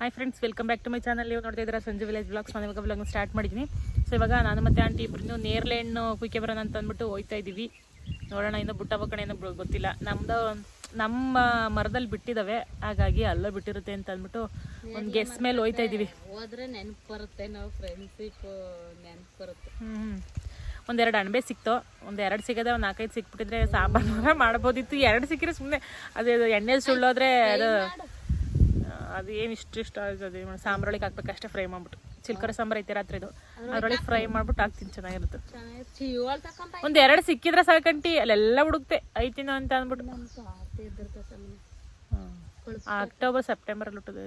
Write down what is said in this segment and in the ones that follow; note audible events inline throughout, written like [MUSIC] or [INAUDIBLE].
Hi friends welcome back to my channel ನೀವು ನೋಡ್ತಾ ಇದ್ದೀರಾ ಸಂಜೆ ವಿಲೇಜ್ ಬ್ಲಾಗ್ಸ್ ನಾನು ಇವಾಗ ಬ್ಲಾಗ್ ಸ್ಟಾರ್ಟ್ ಮಾಡಿದ್ದೀನಿ ಸೊ ಇವಾಗ ನಾನು ಮತ್ತೆ ಆಂಟಿ ಇಬ್ಬರು ನೇರ್ಲೆ ಹಣ್ಣು ಕುಯ್ಕೆ ಬರೋಣ ಅಂತ ಅಂದ್ಬಿಟ್ಟು ಹೋಯ್ತಾ ಇದ್ದೀವಿ ನೋಡೋಣ ಇನ್ನೂ ಬುಟ್ಟ ಕಡೆ ಏನೋ ಗೊತ್ತಿಲ್ಲ. ನಮ್ಮದು ನಮ್ಮ ಮರದಲ್ಲಿ ಬಿಟ್ಟಿದ್ದಾವೆ ಹಾಗಾಗಿ ಅಲ್ಲೇ ಬಿಟ್ಟಿರುತ್ತೆ ಅಂತ ಅಂದ್ಬಿಟ್ಟು ಒಂದು ಗೆಸ್ ಮೇಲೆ ಹೋಯ್ತಾ ಇದ್ದೀವಿ ಹೋದ್ರೆ ನೆನಪು ಬರುತ್ತೆ ನಾವು ಫ್ರೆಂಡ್ಸಿಪ್ ನೆನಪು ಬರುತ್ತೆ. ಹ್ಞೂ ಒಂದೆರಡು ಅಣಬೆ ಸಿಕ್ತು. ಒಂದು ಎರಡು ಸಿಗದೆ ಒಂದು ನಾಲ್ಕೈದು ಸಿಕ್ಬಿಟ್ಟಿದ್ರೆ ಸಾಂಬಾರು ಮಾಡ್ಬೋದಿತ್ತು ಎರಡು ಸಿಕ್ಕಿದ್ರೆ ಸುಮ್ಮನೆ ಅದು ಎಣ್ಣೆ ಸುಳ್ಳೋದ್ರೆ ಅದು ಅದು ಏನು ಇಷ್ಟು ಇಷ್ಟ ಆಗೋದು ಸಾಂಬ್ರೊಳಿಗೆ ಹಾಕ್ಬೇಕು ಅಷ್ಟೇ ಫ್ರೈ ಮಾಡ್ಬಿಟ್ಟು. ಚಿಲ್ಕರ ಸಾಂಬಾರು ಐತೆ ರಾತ್ರಿದು ಅದ್ರೊಳಗೆ ಫ್ರೈ ಮಾಡ್ಬಿಟ್ಟು ಹಾಕ್ತೀನಿ ಚೆನ್ನಾಗಿರುತ್ತೆ. ಒಂದು ಎರಡು ಸಿಕ್ಕಿದ್ರೆ ಸಾಕಂಟಿ ಅಲ್ಲೆಲ್ಲ ಹುಡುಕ್ತೆ. ಐತಿನ ಅಂತ ಅಂದ್ಬಿಟ್ಟು. ಅಕ್ಟೋಬರ್ ಸೆಪ್ಟೆಂಬರಲ್ಲಿ ಅಲ್ಲಿ ಹುಟ್ಟದ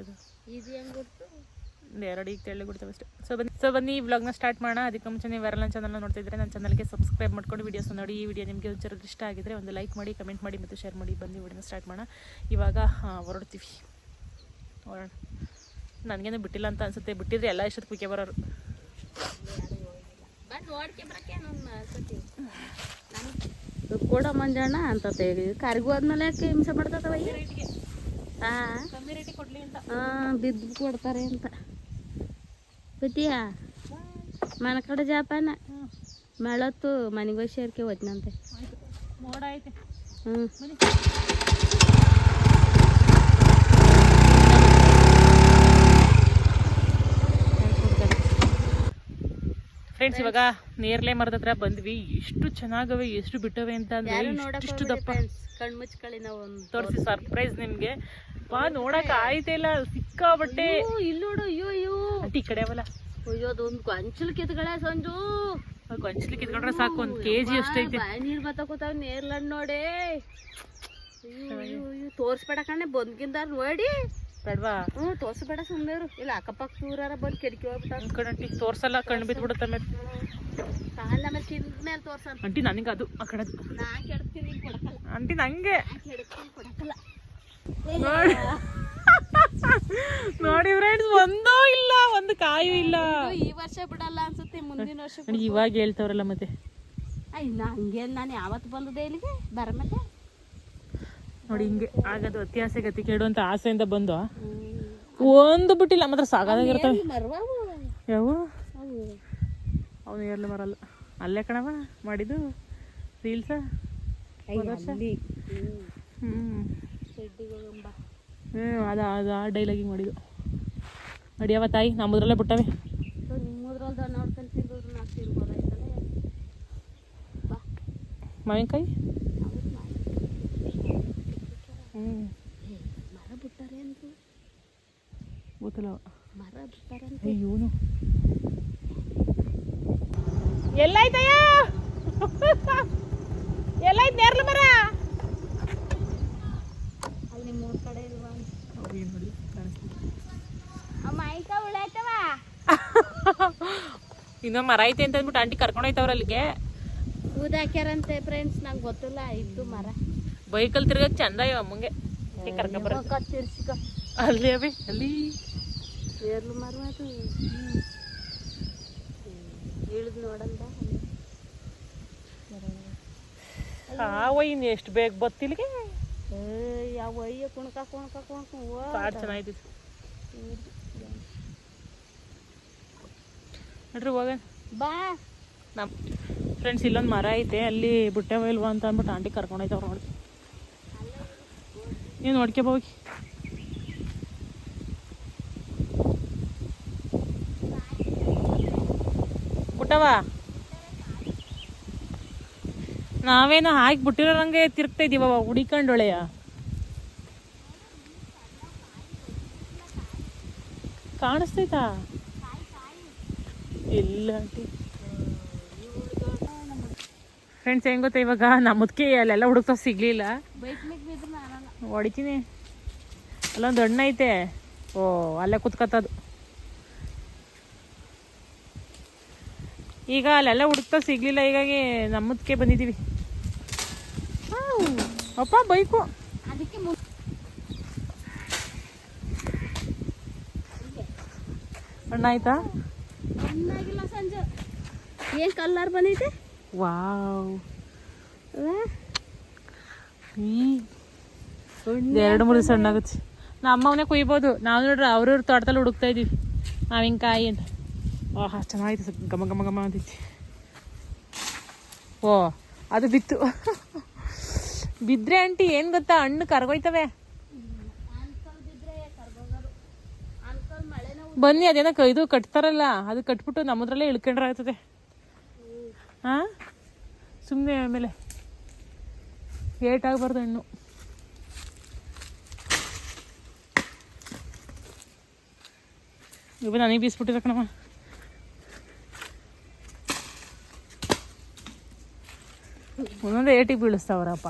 ಇದು ಎರಡು ಈಗ ತೆಳ್ಳಿ ಬಿಡ್ತೇವೆ ಅಷ್ಟೇ. ಸೊ ಬನ್ನಿ ಸೊ ಬನ್ನಿ ಈ ವ್ಲಾಗ್ನ ಸ್ಟಾರ್ಟ್ ಮಾಡೋಣ. ಅದಕ್ಕೆ ಮುಂಚೆ ನೀವು ಯಾರೆಲ್ಲ ಚಾನಲ್ ನೋಡ್ತಿದ್ರೆ ನನ್ನ ಚಾನಲ್ಗೆ ಸಬ್ಸ್ಕ್ರೈಬ್ ಮಾಡ್ಕೊಂಡು ವೀಡಿಯೋಸ್ ನೋಡಿ. ಈ ವಿಡಿಯೋ ನಿಮಗೆ ಒಂಚೂರು ಇಷ್ಟ ಆಗಿದ್ರೆ ಒಂದು ಲೈಕ್ ಮಾಡಿ ಕಮೆಂಟ್ ಮಾಡಿ ಮತ್ತು ಶೇರ್ ಮಾಡಿ. ಬನ್ನಿ ವಿಡಿಯೋನ ಸ್ಟಾರ್ಟ್ ಮಾಡೋಣ. ಇವಾಗ ಹೊರಡ್ತೀವಿ. ನನಗೇನು ಬಿಟ್ಟಿಲ್ಲ ಅಂತ ಅನ್ಸುತ್ತೆ. ಬಿಟ್ಟಿದ್ರೆ ಎಲ್ಲ ಇಷ್ಟೊತ್ತು ಕುಕ್ಕೆ ಬರೋರು. ಕೂಡ ಮಂಜಣ್ಣ ಅಂತ ಕರಿಗೂ ಕರ್ಗು ಆದ್ಮೇಲೆ ಯಾಕೆ ಹಿಂಸೆ ಮಾಡ್ತದವ ಹಾ. ಬಿದ್ದು ಕೊಡ್ತಾರೆ ಅಂತ. ಬಿಟ್ಟಿಯಾ? ಮನ ಕಡೆ ಜಾಪಾನ? ಮಳತ್ತು ಮನೆಗೆ ಹೋಗಿ ಸೇರ್ಕೆ ಹೋದ್ನಂತೆ. ಹ್ಞೂ ಬನ್ನಿ ಫ್ರೆಂಡ್ಸ್ ಇವಾಗ ನೇರ್ಲೆ ಮರದ ಹತ್ರ ಬಂದ್ವಿ. ಎಷ್ಟು ಚೆನ್ನಾಗವೆ ಎಷ್ಟು ಬಿಟ್ಟವೆ ಅಂತ ಅಂದ್ರೆ ಇಷ್ಟು- ದಪ್ಪ. ಕಣ್ಮುಚ್ಕಳಿ ನಾವು ತೋರಿಸಿ ಸರ್ಪ್ರೈಸ್ ನಿಮ್ಗೆ. ಬಾ ನೋಡಕ್ ಆಯ್ತಾ ಇಲ್ಲ ಸಿಕ್ಕಾಬಟ್ಟೆ ಇಲ್ಲಿ ನೋಡು ಅಯ್ಯೋ ಅಯ್ಯೋ. ಈ ಕಡೆ ಅವಲ್ಲ. ಅಯ್ಯೋ ಅದೊಂದು ಗೊಂಚಲು ಕಿತ್ಗಳೇ ಸಂಜು. ಗೊಂಚಲು ಕಿತ್ಕೊಂಡ್ರೆ ಸಾಕು ಒಂದ್ ಕೆಜಿ ಅಷ್ಟೈತೆ ನೀರ್ ಬತ್ತಕೋತಾವ್ ನೇರ್ಲಣ್ಣ ನೋಡಿ. ಅಯ್ಯೋ ಅಯ್ಯೋ ತೋರ್ಸ್ಬೇಡ ಕಣ್ಣೆ ಬಂದ್ಗಿಂದ ನೋಡಿ. ಬೇಡ್ವಾ ಹ್ಞೂ ತೋರ್ಸ್ಬೇಡ ಸುಮ್ಮನೆ ಇರು ಇಲ್ಲ ಅಕ್ಕಪಕ್ಕ ಊರಾರ ಬಂದು ಕೆಡ್ಕಿ ಹೋಗ್ಬಿಟ್ಟಾರ. ಕಣಂಟಿ ತೋರ್ಸಲ್ಲ ಕಣ್ಣು ಬಿದ್ದು ಬಿಡುತ್ತೆ ಆಮೇಲೆ ಕಾಲ ಮೇಲೆ ತಿಂದ ಮೇಲೆ ತೋರ್ಸಂತ. ಆಂಟಿ ನನಗೆ ಅದು ಆ ಕಡೆ ನಾ ಕೆಡ್ತೀನಿ ಕೊಡಕಲ್ಲ ಆಂಟಿ ನಂಗೆ. ನಾ ಕೆಡ್ತೀನಿ ಕೊಡಕಲ್ಲ ನೋಡಿ. ನೋಡಿ ಫ್ರೆಂಡ್ಸ್ ಒಂದೂ ಇಲ್ಲ ಒಂದು ಕಾಯೂ ಇಲ್ಲ. ಇದು ಈ ವರ್ಷ ಬಿಡಲ್ಲ ಅನ್ಸುತ್ತೆ ಮುಂದಿನ ವರ್ಷ ನೋಡಿ ಇವಾಗ ಹೇಳ್ತಾವ್ರಲ್ಲ ಮತ್ತೆ. ಅಯ್ಯ ನಂಗೆ ನಾನು ಯಾವತ್ತು ಬಂದದೆ ಇಲ್ಲಿಗೆ? ಬರ ಮತ್ತೆ ನೋಡಿ ಹಿಂಗೆ ಆಗದು ಅತಿ ಆಸೆ ಗತಿ ಕೇಳುವಂತ ಆಸೆಯಿಂದ ಬಂದು ಒಂದು ಬಿಟ್ಟಿಲ್ಲ ಮಾತ್ರ ಸಾಕಾಗಿರ್ತವೆ ಮರ್ವಾವು ಯಾವ ಅವು ಅವನು. ಎಲ್ಲ ಬರಲ್ಲ ಅಲ್ಲೇ ಕಣವ ಮಾಡಿದ್ದು ರೀಲ್ಸ? ಹ್ಞೂ ಅದ ಅದು ಆ ಡೈಲಾಗಿಂಗ್ ಮಾಡಿದ್ದು. ನಡಿಯವ ತಾಯಿ ನಮ್ಮದ್ರಲ್ಲೇ ಬಿಟ್ಟವೆ. ಮಾವಿನಕಾಯಿ? ಮರ ಬಿಟ್ಟಾರೆ ಅಂದ್ರು. ಗೊತ್ತಿಲ್ಲ. ಮರ ಬಿಟ್ಟಾರೆ ಅಂತ ಎಲ್ಲಾಯ್ತಯ್ಯ? ಎಲ್ಲಾಯ್ತು ನೇರ್ಲ ಮರ? ಅಲ್ಲಿ ಮೂರ್ ಕಡೆ ಇಲ್ವಾ? ಏನು ನೋಡಿ ಅಮ್ಮ ಉಳಾಯ್ತವ [LAUGHS] ಇನ್ನೊಂದು ಮರ ಐತೆ ಅಂತ ಅಂದ್ಬಿಟ್ಟು ಆಂಟಿ ಕರ್ಕೊಂಡು ಹೋಯ್ತವ್ರ ಅಲ್ಲಿಗೆ. ಊದ ಹಾಕ್ಯಾರಂತೆ ಫ್ರೆಂಡ್ಸ್ ನಂಗೆ ಗೊತ್ತಿಲ್ಲ ಇದ್ದು ಮರ. ಬೈಕಲ್ಲಿ ತಿರ್ಗಕ್ ಚಂದ ಇವ ಅಮ್ಮಂಗೆ. ಕರ್ಕೊಂಡ್ ತಿರ್ಸಿಕ ಅಲ್ಲಿ ಅವಿ ಅಲ್ಲಿ. ಏರ್ಲು ಮರ ಅದು ಇಳಿದು ನೋಡಂದ ಹಾವ ಇನ್ನು ಎಷ್ಟು ಬೇಗ ಬತ್ತಿಲ್ಗೆ ಯಾವ ಅಯ್ಯ ಕುಣಕ ಕುಣ್ಕ ಕುಣ್ಕ. ಕಾಡ್ ಚೆನ್ನಾಗಿತ್ತು ನೋಡ್ರಿ ಹೋಗ. ಬಾ. ನಮ್ಮ ಫ್ರೆಂಡ್ಸ್ ಇಲ್ಲೊಂದು ಮರ ಐತೆ ಅಲ್ಲಿ ಬುಟ್ಟೆವ ಇಲ್ವಾ ಅಂತ ಅಂದ್ಬಿಟ್ಟು ಆಂಟಿ ಕರ್ಕೊಂಡು ಹೋಯ್ತವ್ರು ನೋಡಿ. ನೀವು ನೋಡ್ಕೋಬೋಗಿ ಹೋಗಿ. ನಾವೇನೋ ಹಾಕಿ ಬಿಟ್ಟಿರೋಂಗೆ ತಿರುಗ್ತಾ ಇದೀವ ಹುಡಿಕೊಂಡೊಳೆಯ ಕಾಣಿಸ್ತೈತಾ? ಇಲ್ಲ ಫ್ರೆಂಡ್ಸ್ ಹೆಂಗ್ ಗೊತ್ತಾ ಇವಾಗ? ನಮ್ಮದಕ್ಕೆ ಅಲ್ಲೆಲ್ಲ ಹುಡುಕ್ತಾ ಸಿಗ್ಲಿಲ್ಲ. ಹೊಡಿತೀನಿ ಅಲ್ಲೊಂದು ಹಣ್ಣು ಐತೆ. ಓ ಅಲ್ಲೇ ಕುತ್ಕತ್ತದು. ಈಗ ಅಲ್ಲೆಲ್ಲ ಹುಡುಕ್ತಾ ಸಿಗಲಿಲ್ಲ ಹೀಗಾಗಿ ನಮ್ಮದಕ್ಕೆ ಬಂದಿದ್ದೀವಿ ಅಪ್ಪ ಬೈಕು. ಅದಕ್ಕೆ ಹಣ್ಣು ಆಯ್ತಾ ಸಂಜೆ. ಏನ್ ಕಲ್ಲರ್ ಬಂದೈತೆ? ವಾವ್. ಹ್ಞೂ ಎರಡು ಮೂರು ದಿವಸ ಹಣ್ಣಾಗುತ್ತೆ ಅಮ್ಮವನ್ನೇ ಕುಯ್ಬೋದು. ನಾವು ನೋಡ್ರಿ ಅವ್ರವ್ರ ತೋಟದಲ್ಲಿ ಹುಡುಕ್ತಾ ಇದೀವಿ. ಮಾವಿನಕಾಯಿ ಅಂತ. ಆಹಾ ಚೆನ್ನಾಗಿತ್ತು ಸ್ವಲ್ಪ ಗಮ ಗಮ ಗಮ ಅಂತೈತಿ ಓ, ಅದು ಬಿತ್ತು. ಬಿದ್ದರೆ ಆಂಟಿ, ಏನು ಗೊತ್ತಾ? ಹಣ್ಣು ಕರ್ಗೋಯ್ತವೆ. ಬನ್ನಿ, ಅದೇನೋ ಇದು ಕಟ್ತಾರಲ್ಲ, ಅದು ಕಟ್ಬಿಟ್ಟು ನಮ್ಮದ್ರಲ್ಲೇ ಇಳ್ಕೊಂಡ್ರೆ ಆಗ್ತದೆ ಹಾಂ? ಸುಮ್ಮನೆ ಆಮೇಲೆ. ಏಟ್ ಆಗಬಾರ್ದು ಹಣ್ಣು. ಇವ ನನಗೆ ಬೀಸ್ಬಿಟ್ಟಿರ ಕಣಮ್ಮ ಒಂದೊಂದು ಏಟಿಗೆ ಬೀಳಿಸ್ತಾವ್ರಪ್ಪ.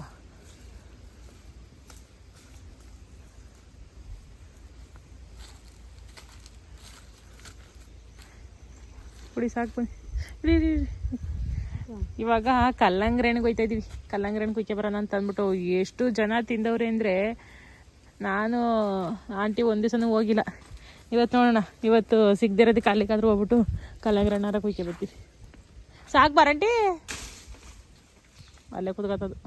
ಕುಡಿ, ಸಾಕು ಬನ್ನಿ ಇರಿ. ಇವಾಗ ಹೋಯ್ತಾ ಇದೀವಿ. ಕಲ್ಲಂಗಡಿ ಹಣ್ಣು ಕುಯ್ಕೆ ಬರೋಣ ಅಂತ ಅಂದ್ಬಿಟ್ಟು ಎಷ್ಟು ಜನ ತಿಂದವ್ರೆ ಅಂದರೆ ನಾನು ಆಂಟಿ ಒಂದು ದಿವಸನೂ ಹೋಗಿಲ್ಲ. ಇವತ್ತು ನೋಡೋಣ. ಇವತ್ತು ಸಿಗದಿರೋದಕ್ಕೆ ಅಲ್ಲಿಗಾದ್ರೂ ಹೋಗ್ಬಿಟ್ಟು ಕಲ್ಲಂಗಡಿ ಹಣ್ಣಾರ ಕುಯ್ಕೆ ಬರ್ತೀವಿ ಸಾಕು ಬರಂಟಿ ಅಲ್ಲೇ ಕುತ್ಕೋತದು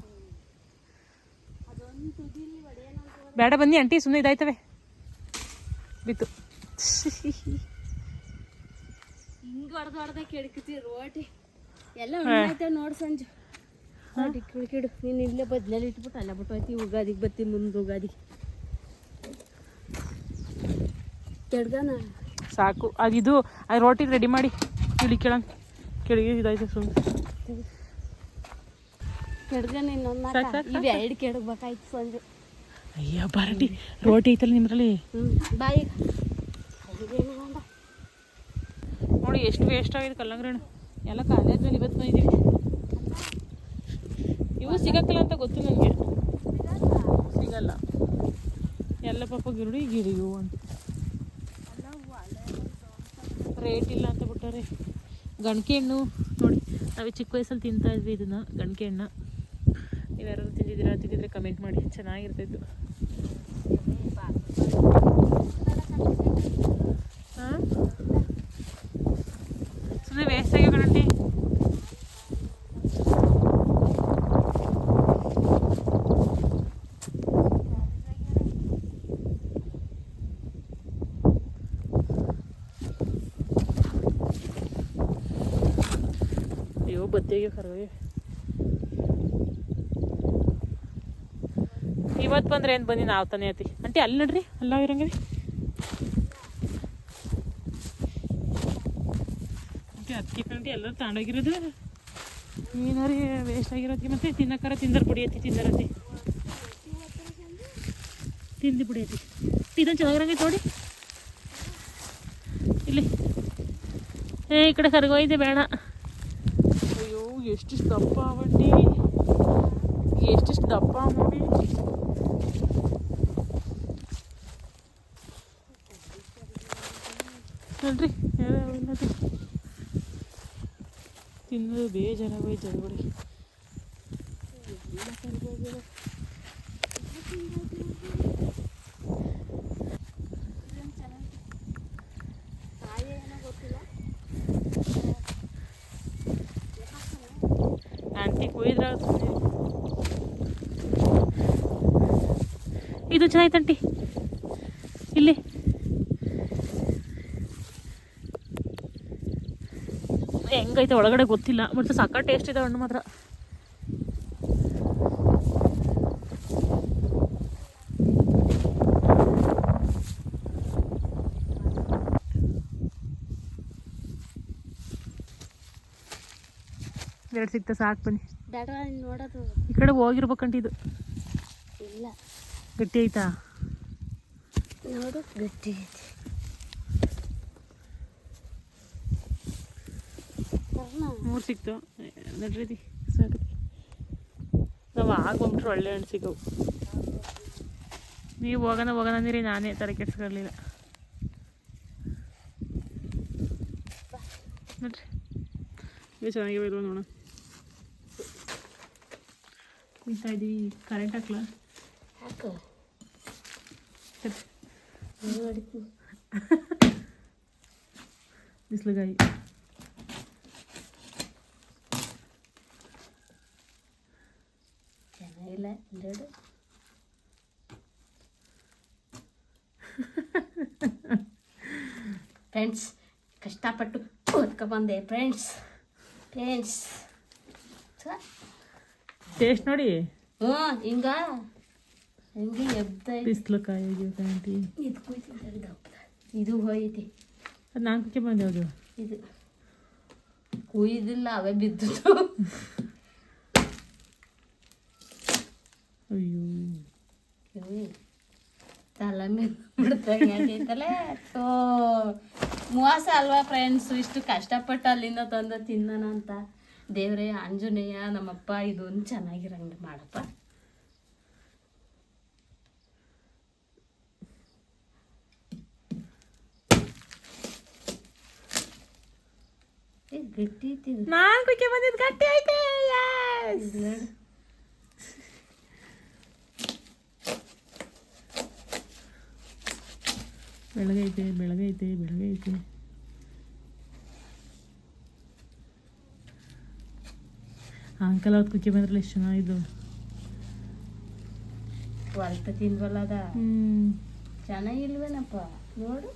ಬೇಡ ಬನ್ನಿ ಅಂಟಿ ಸುಮ್ಮನೆ ಇದಾಯ್ತವೆ. ಬಿತ್ತು ಹಿಂಗ್ ಹೊಡೆದು ಹೊಡೆದ ಕೆಡ್ಕತಿ ರೋಟಿ. ಎಲ್ಲ ಹಣ್ಣಾಯ್ತಾವ ನೋಡ್ ಸಂಜು. ಕಿಡ್ಕಿಡು ನೀನು ಇಲ್ಲೇ ಬದ್ಲಲ್ಲಿ ಇಟ್ಬಿಟ್ಟು ಅಲ್ಲೇ ಬಿಟ್ಟು ಹೋಯ್ತಿ ಉಗಾದಿಗೆ ಬತ್ತಿ ಮುಂದೆ ಕೆಡ್ಗನ? ಸಾಕು. ಇದು ಅದು ರೋಟಿ ರೆಡಿ ಮಾಡಿ. ಕಿಳಿ ಕೇಳಂಗ ಕೆಳಗೆ ಇದಾಯ್ತು ಸುಮ್ಮನೆ ಕೆಡ್ಗನ ಇನ್ನೊಂದು ಇವು ಎರಡು ಕೆಡಗ್ಬೇಕಾಯ್ತು ಸಂಜು. ಅಯ್ಯ ಬರಟಿ ರೋಟಿ ಐತಲ್ಲ ನಿಮ್ರಲ್ಲಿ ಅದೇನು ನೋಡಿ ಎಷ್ಟು ವೇಸ್ಟ್ ಆಗಿದೆ ಕಲ್ಲಂಗಡಿ. ಹಣ್ಣು ಎಲ್ಲ ಕಾಲೇಜ್ ಮೇಲೆ ಇವತ್ತು ಬಂದಿದ್ದೀವಿ ಇವು ಸಿಗಕ್ಕಲ್ಲ ಅಂತ ಗೊತ್ತು ನನಗೆ ಸಿಗಲ್ಲ. ಎಲ್ಲ ಪಾಪ ಗಿರುಡಿ ಗಿರಿಯು ಅಂತ. ರೇಟ್ ಇಲ್ಲ ಅಂತ ಬಿಟ್ಟಾರೆ ಗಣಕೆ ಹಣ್ಣು ನೋಡಿ, ನಾವು ಚಿಕ್ಕ ವಯಸ್ಸಲ್ಲಿ ತಿಂತಾ ಇದ್ವಿ ಇದನ್ನು ಗಣಕೆ ಹಣ್ಣು ನೀವು ಯಾರು ತಿಂದಿದ್ದೀರಾ ತಿಂದಿದ್ರೆ ಕಮೆಂಟ್ ಮಾಡಿ ಚೆನ್ನಾಗಿರ್ತಿದ್ದು ಹಾಂ ಸುಮ್ಮನೆ ವೇಸ್ಟ್ ಆಗ್ಯಾವ ಕಣಂಟಿ ಅಯ್ಯೋ ಬತ್ತಿಗೆ ಕರ್ಗೋಗಿ ಇವತ್ತು ಬಂದ್ರೆ ಏನು ಬಂದಿ ನಾವು ತಾನೇ ಐತಿ ಅಂಟಿ ಅಲ್ಲಿ ನೋಡ್ರಿ, ಅಲ್ಲ ಇರಂಗೆ ಮತ್ತೆ ಅದಕ್ಕೆ ಕಂಟಿ ಎಲ್ಲರೂ ತಗೊಂಡೋಗಿರೋದು ಏನಾರಿ ವೇಸ್ಟ್ ಆಗಿರೋದಕ್ಕೆ ಮತ್ತೆ ತಿನ್ನಕ್ಕಾರ ತಿಂದರ್ ಬಿಡಿಯತಿ ತಿಂದರತಿ ತಿಂದು ಬಿಡಿಯತಿ ಇದೊಂದು ಚೆನ್ನಾಗಿರಂಗೈತೆ ನೋಡಿ ಇಲ್ಲಿ. ಏ, ಈ ಕಡೆ ಕರ್ಗೋಯ್ದೆ ಬೇಡ. ಎಷ್ಟಿಷ್ಟು ದಪ್ಪ ಅವಟ್ಟಿ ಎಷ್ಟಿಷ್ಟು ದಪ್ಪ ನೋಡಿ ನೋಡ್ರಿ ತಿನ್ನೋದು ಬೇಜಾರಾಗೋಯ್ತು ಜನಗಳಿಗೆ ಆಂಟಿ ಇದು ಚೆನ್ನಾಯ್ತು ಆಂಟಿ ಇಲ್ಲಿ. ಹೆಂಗೈತೆ ಒಳಗಡೆ ಗೊತ್ತಿಲ್ಲ ಮತ್ತೆ ಸಕ್ಕ ಟೇಸ್ಟ್ ಇದೆ ಹಣ್ಣು ಮಾತ್ರ. ಎರಡು ಸಿಕ್ತ, ಸಾಕು ಬನ್ನಿ. ನೋಡೋದು. ಈ ಕಡೆ ಹೋಗಿರ್ಬೇಕಂಟಿ ಇದು. ಇಲ್ಲ. ಗಟ್ಟಿ ಐತಾ ನೋಡು ಗಟ್ಟಿ ಐತಿ. ಮೂರು ಸಿಕ್ತು. ನಡ್ರಿ ಸಾಕು. ನಾವು ಆಗ ಬಂದ್ಬಿಟ್ರೆ ಒಳ್ಳೆ ಹಣ್ಣು ಸಿಗವು ನೀವು ಹೋಗೋಣ ಹೋಗೋಣ ಅಂದಿರಿ ನಾನೇ ತಲೆ ಕೆಡ್ಸ್ಕೊಳ್ಳಿಲ್ಲ ನೋಡ್ರಿ. ಇವು ಚೆನ್ನಾಗಿವೆ ನೋಡೋಣ. ತಿಂತಾ ಇದೀವಿ ಕರೆಂಟ್ ಹಾಕ್ಲ? ಹಾಕು. ಬಿಸಿಲುಗಾಯಿ. ಚೆನ್ನಾಗಿಲ್ಲ ಎರಡು ಫ್ರೆಂಡ್ಸ್ ಕಷ್ಟಪಟ್ಟು ಓದ್ಕೊಬಂದೆ ಫ್ರೆಂಡ್ಸ್ ಫ್ರೆಂಡ್ಸ್ ಟೇಸ್ಟ್ ನೋಡಿ. ಹ್ಞೂ ಹಿಂಗ? ಹಿಂಗೆ ಎಬ್ದ ಬಿಸಿಲು ಕಾಯಿ ಆಂಟಿ. ಇದು ದಪ್ಪ ಇದು ಹೋಯ್ತಿ. ಅದು ನಾಲ್ಕಕ್ಕೆ ಬಂದೆ ಅದು. ಇದು. ಕುಯ್ದಿಲ್ಲ ಅವೇ ಬಿದ್ದು ಅಯ್ಯೋ. ತಲೆ ಮೇಲೆ ಸೋ ಸೊ ಮೋಸ ಅಲ್ವಾ ಫ್ರೆಂಡ್ಸ್ ಇಷ್ಟು ಕಷ್ಟಪಟ್ಟು ಅಲ್ಲಿಂದ ತಂದು ತಿನ್ನೋಣ ಅಂತ. ದೇವ್ರೇ ಆಂಜನೇಯ ನಮ್ಮಪ್ಪ ಇದೊಂದು ಚೆನ್ನಾಗಿರಂಗೆ ಮಾಡಪ್ಪ ಗಟ್ಟಿ. ನಾಲ್ಕಕ್ಕೆ ಬಂದಿದ್ದು ಗಟ್ಟಿ ಐತೆ. ಬೆಳಗೈತೆ ಬೆಳಗೈತೆ ಬೆಳಗೈತೆ ಅಂಕಲ್ ಅವ್ರ ಕುಕ್ಕಿ ಬಂದ್ರಲ್ಲ ಎಷ್ಟು ಚೆನ್ನಾಗಿದ್ದು ಹೊಲ್ತ ತಿಂದ್ವಲ್ಲ ಅದ? ಹ್ಮ್. ಚೆನ್ನಾಗಿಲ್ವೇನಪ್ಪ? ನೋಡು.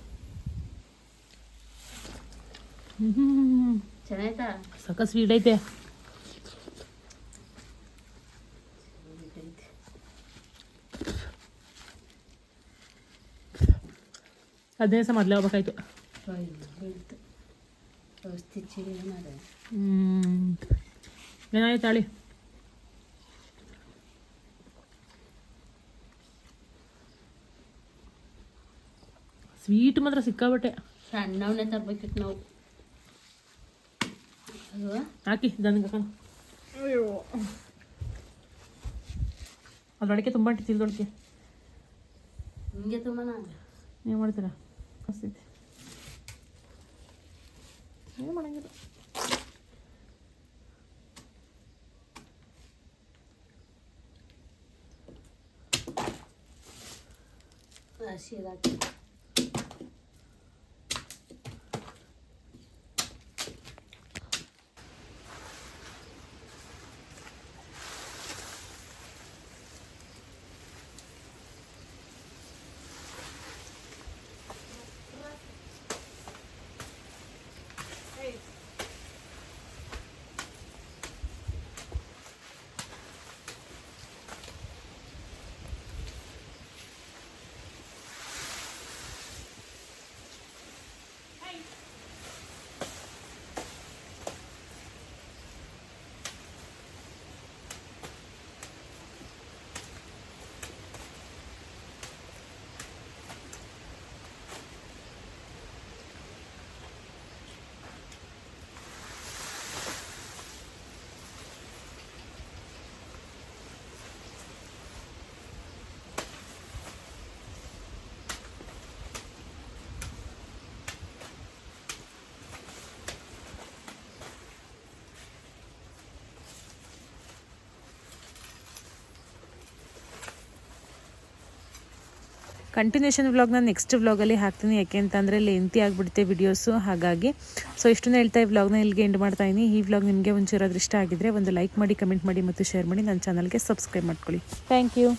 ಚೆನ್ನಾಯ್ತಾ? ಸಕ ಸ್ವೀಟ್ ಐತೆ. ಹದಿನೈದು ಸಹ ಮೊದಲೇ ಹೋಗ್ಬೇಕಾಯ್ತು. ಬೀಳ್ತು ಔಷಧಿ ಚೀಲ ಮಾಡ ಹ್ಮ್ ಏನಾಯ್ತು ತಾಳಿ? ಸ್ವೀಟ್ ಮಾತ್ರ ಸಿಕ್ಕಾಬಟ್ಟೆ. ಸಣ್ಣವನ್ನೇ ತರ್ಬೇಕಿತ್ತು ನಾವು. ಹಾಕಿ ಅಯ್ಯೋ. ಅಡಿಕೆ ತುಂಬ ಅಂಟಿ ತಿಳ್ದೊಳಗೆ ಹಿಂಗೆ ತುಂಬನ? ನೀವು ಮಾಡ್ತೀರಾ? ಮಸ್ತಿದೆ ಏನು ಮಾಡಂಗಿಲ್ಲ. la ciudad. ಕಂಟಿನ್ಯೂಷನ್ ವ್ಲಾಗ್ನ ನೆಕ್ಸ್ಟ್ ವ್ಲಾಗಲ್ಲಿ ಹಾಕ್ತೀನಿ. ಯಾಕೆ ಅಂತಂದರೆ ಲೆಂತಿ ಆಗಿಬಿಡುತ್ತೆ ವಿಡಿಯೋಸು ಹಾಗಾಗಿ. ಸೊ ಇಷ್ಟನ್ನು ಹೇಳ್ತಾ ಈ ವ್ಲಾಗ್ನ ಇಲ್ಲಿಗೆ ಎಂಡ್ ಮಾಡ್ತಾ ಇದ್ದೀನಿ ಈ ವ್ಲಾಗ್ ನಿಮಗೆ ಒಂಚೂರಾದ್ರೂ ಇಷ್ಟ ಆಗಿದ್ದರೆ ಒಂದು ಲೈಕ್ ಮಾಡಿ ಕಮೆಂಟ್ ಮಾಡಿ ಮತ್ತು ಶೇರ್ ಮಾಡಿ. ನನ್ನ ಚಾನಲ್ಗೆ ಸಬ್ಸ್ಕ್ರೈಬ್ ಮಾಡ್ಕೊಳ್ಳಿ. Thank you